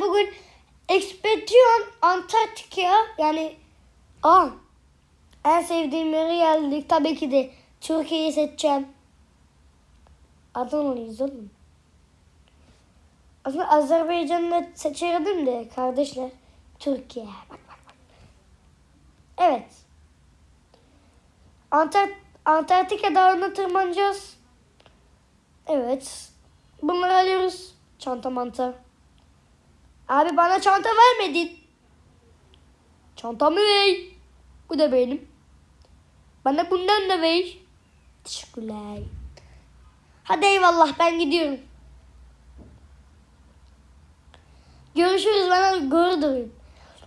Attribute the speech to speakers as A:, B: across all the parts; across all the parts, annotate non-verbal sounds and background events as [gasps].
A: bugün Expedition Antarktika yani aa en sevdiğim yere geldik. Tabii ki de Türkiye'yi seçeceğim. Adanalıyız oğlum. Aslında Azerbaycan'ı seçerdim de kardeşler. Türkiye. Bak bak bak. Evet. Antart Antarktika dağına tırmanacağız. Evet. Bunları alıyoruz. Çanta manta. Abi bana çanta vermedin. Çantamı ver. Bu da benim. Bana bundan da ver. Teşekkürler. Hadi eyvallah ben gidiyorum. Görüşürüz bana duyun.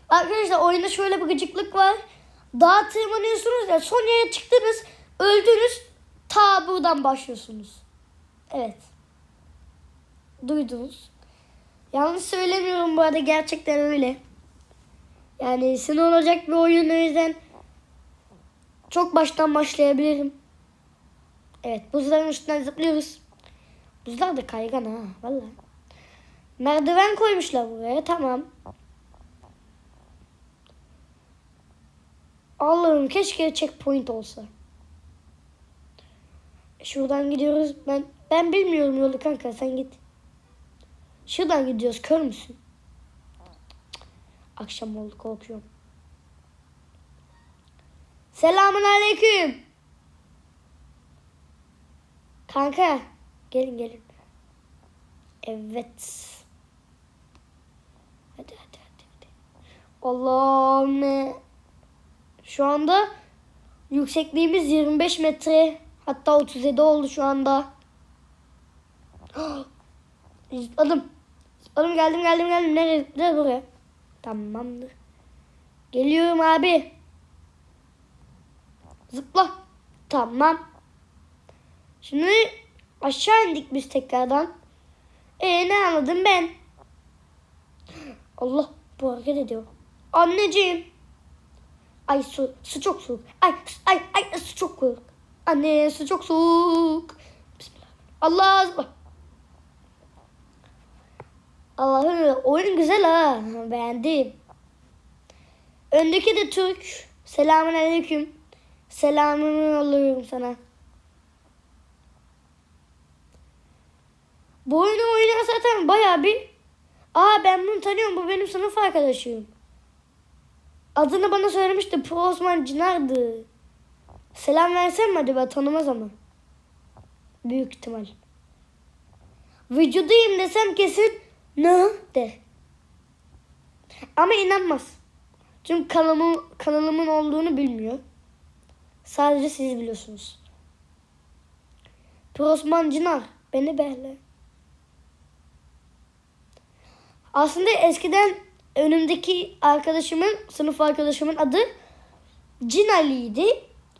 A: Arkadaşlar oyunda şöyle bir gıcıklık var. Dağa tırmanıyorsunuz ya son yere çıktınız öldünüz ta buradan başlıyorsunuz. Evet. Duydunuz. Yanlış söylemiyorum bu arada gerçekten öyle. Yani sinir olacak bir oyun o yüzden çok baştan başlayabilirim. Evet buzların üstünden zıplıyoruz. Buzlar da kaygan ha vallahi. Merdiven koymuşlar buraya tamam. Allah'ım keşke checkpoint olsa. Şuradan gidiyoruz. Ben ben bilmiyorum yolu kanka sen git. Şuradan gidiyoruz kör müsün? Akşam oldu korkuyorum. Selamun aleyküm. Kanka gelin gelin. Evet. Hadi hadi hadi. hadi. Allah'ım. Şu anda yüksekliğimiz 25 metre. Hatta 37 oldu şu anda. [gasps] Zıpladım. Zıpladım geldim geldim geldim. Nereye? Nereye buraya? Tamamdır. Geliyorum abi. Zıpla. Tamam. Şimdi aşağı indik biz tekrardan. E ne anladım ben? Allah bu hareket ediyor. Anneciğim. Ay su, su çok soğuk. Ay ay ay su çok soğuk. Anne su çok soğuk. Bismillah. Allah. Allah'ım oyun güzel ha. Beğendim. Öndeki de Türk. Selamun aleyküm. Selamımı yolluyorum sana. Bu oyunu oynayan zaten bayağı bir... Aa ben bunu tanıyorum. Bu benim sınıf arkadaşım. Adını bana söylemişti. Pro Osman Cinar'dı. Selam versem mi acaba? Tanımaz ama. Büyük ihtimal. Vücuduyum desem kesin ne der. Ama inanmaz. Çünkü kanalımın, kanalımın olduğunu bilmiyor. Sadece siz biliyorsunuz. Prosman Cinar. Beni behle. Aslında eskiden önümdeki arkadaşımın, sınıf arkadaşımın adı Cinali'ydi.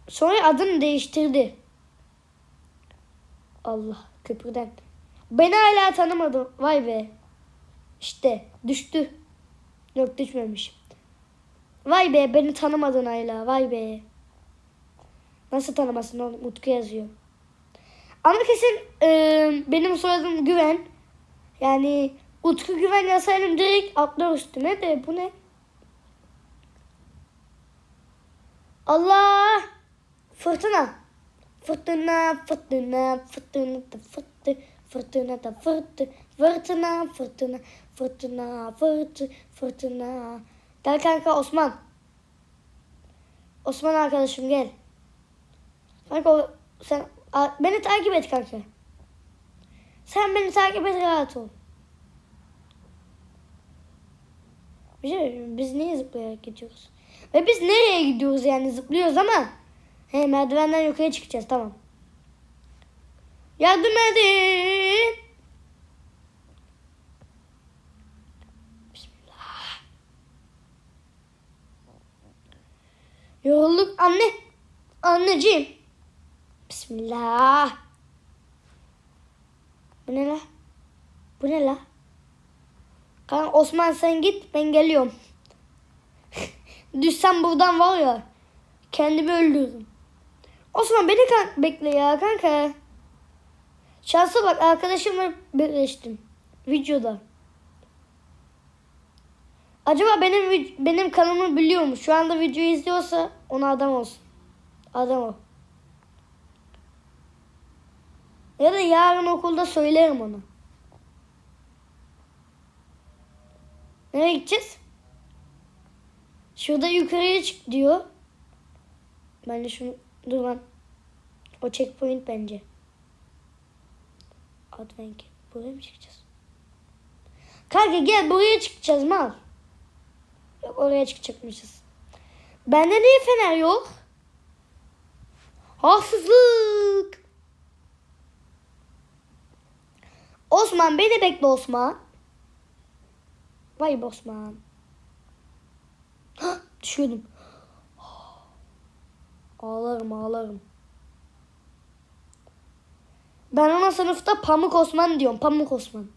A: Sonra adını değiştirdi. Allah köprüden. Beni hala tanımadı. Vay be. İşte düştü. Yok düşmemiş. Vay be beni tanımadın hala. Vay be. Nasıl tanımasın oğlum? Utku yazıyor. Ama kesin e, benim soyadım Güven. Yani Utku Güven yazsaydım direkt atlar üstüme de bu ne? Allah! Fırtına. Fırtına, fırtına, fırtına da fırtı, fırtına fırtına, fırtına, fırtına, fırtı, fırtına. Gel kanka Osman. Osman arkadaşım gel. Kanka sen beni takip et kanka. Sen beni takip et rahat ol. Bir şey biz niye zıplayarak gidiyoruz? Ve biz nereye gidiyoruz yani zıplıyoruz ama he merdivenden yukarı çıkacağız tamam. Yardım edin. Yorulduk anne. Anneciğim. Bismillah. Bu ne la? Bu ne la? Kanka Osman sen git ben geliyorum. [laughs] Düşsem buradan var ya. Kendimi öldürürüm. Osman beni kan bekle ya kanka. Şansa bak arkadaşımla birleştim. Videoda. Acaba benim benim kanalımı biliyor mu? Şu anda videoyu izliyorsa ona adam olsun. Adam ol. Ya da yarın okulda söylerim ona. Nereye gideceğiz? Şurada yukarıya çık diyor. Ben de şunu dur lan. O checkpoint bence. Adventure. Buraya mı çıkacağız? Kanka gel buraya çıkacağız mal. Yok oraya çıkacakmışız. Bende niye fener yok? Haksızlık. Osman beni bekle Osman. Vay be Osman. Hah, [gasps] Düşüyordum. Ağlarım ağlarım. Ben ona sınıfta Pamuk Osman diyorum. Pamuk Osman.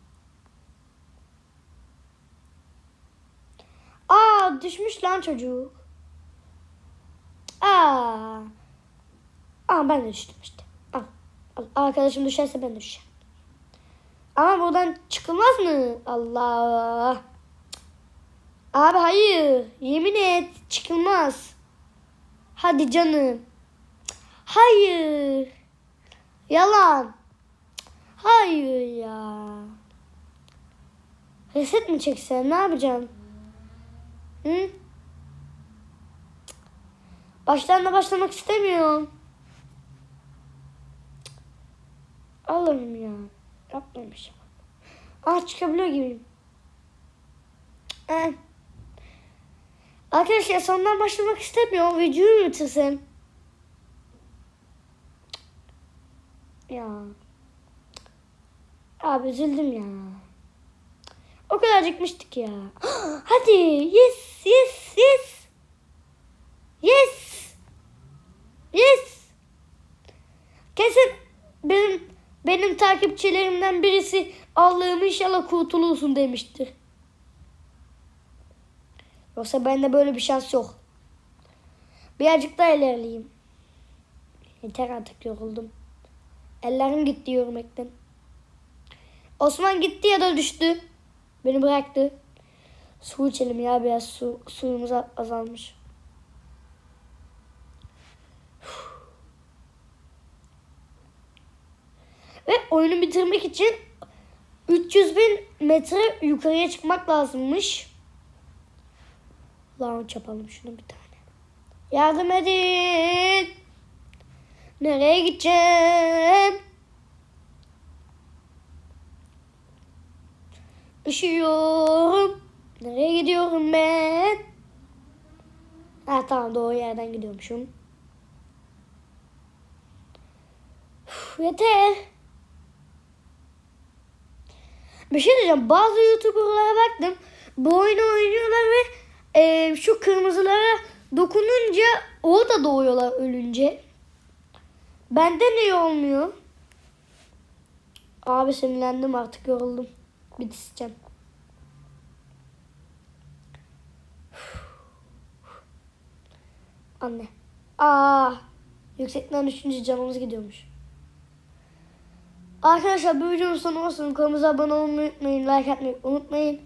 A: Aa düşmüş lan çocuk. Aa. Aa ben de düştüm işte. Al. Arkadaşım düşerse ben de düşeceğim. Ama buradan çıkılmaz mı? Allah. Abi hayır. Yemin et çıkılmaz. Hadi canım. Hayır. Yalan. Hayır ya. Reset mi çeksen ne yapacaksın? Hı? Baştan da başlamak istemiyorum. Allah'ım ya. Yapmamışım. Ah çıkabiliyor gibiyim. Eh. Arkadaşlar sondan başlamak istemiyorum. Videoyu mu bitirsem? Ya. Abi üzüldüm ya. O kadar acıkmıştık ya. [gasps] Hadi yes yes yes. Yes. Yes. Kesin benim benim takipçilerimden birisi Allah'ım inşallah kurtulursun demiştir. Yoksa bende böyle bir şans yok. Birazcık daha ilerleyeyim. Yeter artık yoruldum. Ellerim gitti yürümekten. Osman gitti ya da düştü. Beni bıraktı. Su içelim ya biraz su, suyumuz azalmış. Ve oyunu bitirmek için 300 bin metre yukarıya çıkmak lazımmış. Launch yapalım şunu bir tane. Yardım edin. Nereye gideceğim? Üşüyorum. Nereye gidiyorum ben? Ha tamam doğru yerden gidiyormuşum. Üf, yeter. Bir şey diyeceğim. Bazı YouTuber'lara baktım. Bu oyunu oynuyorlar ve e, şu kırmızılara dokununca o da doğuyorlar ölünce. Bende niye olmuyor? Abi sinirlendim artık yoruldum. Biteceğim. Anne. Aa, yüksekten düşünce canımız gidiyormuş. Arkadaşlar bu videonun sonu olsun. Kanalımıza abone olmayı unutmayın. Like atmayı unutmayın.